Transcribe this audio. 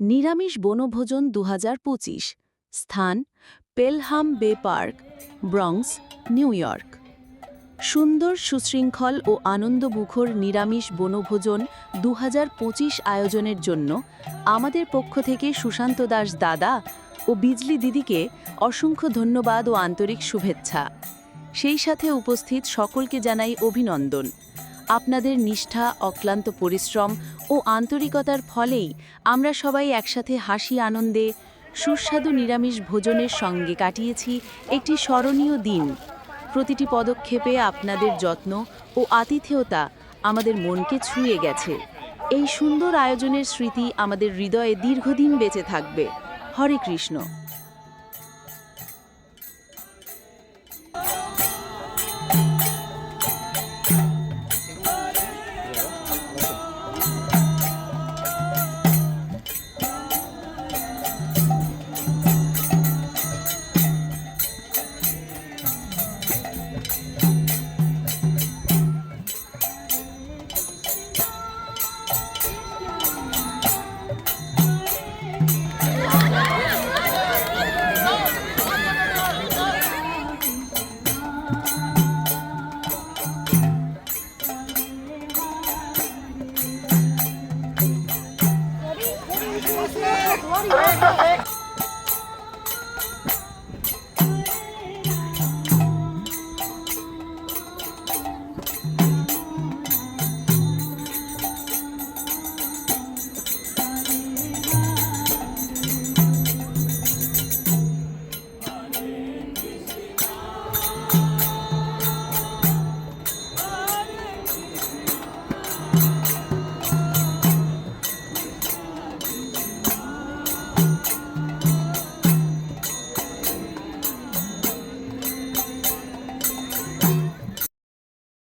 নিরামিষ বনভোজন দু হাজার পঁচিশ, স্থান পেলহাম বে পার্ক, ব্রংস, নিউ ইয়র্ক। সুন্দর, সুশৃঙ্খল ও আনন্দমুখর নিরামিষ বনভোজন দু হাজার পঁচিশ আয়োজনের জন্য আমাদের পক্ষ থেকে সুশান্ত দাস দাদা ও বিজলি দিদিকে অসংখ্য ধন্যবাদ ও আন্তরিক শুভেচ্ছা। সেই সাথে উপস্থিত সকলকে জানাই অভিনন্দন। আপনাদের নিষ্ঠা, অক্লান্ত পরিশ্রম ও আন্তরিকতার ফলেই আমরা সবাই একসাথে হাসি আনন্দে সুস্বাদু নিরামিষ ভোজনের সঙ্গে কাটিয়েছি একটি স্মরণীয় দিন। প্রতিটি পদক্ষেপে আপনাদের যত্ন ও আতিথেয়তা আমাদের মনকে ছুঁয়ে গেছে। এই সুন্দর আয়োজনের স্মৃতি আমাদের হৃদয়ে দীর্ঘদিন বেঁচে থাকবে। হরে কৃষ্ণ। Nossa,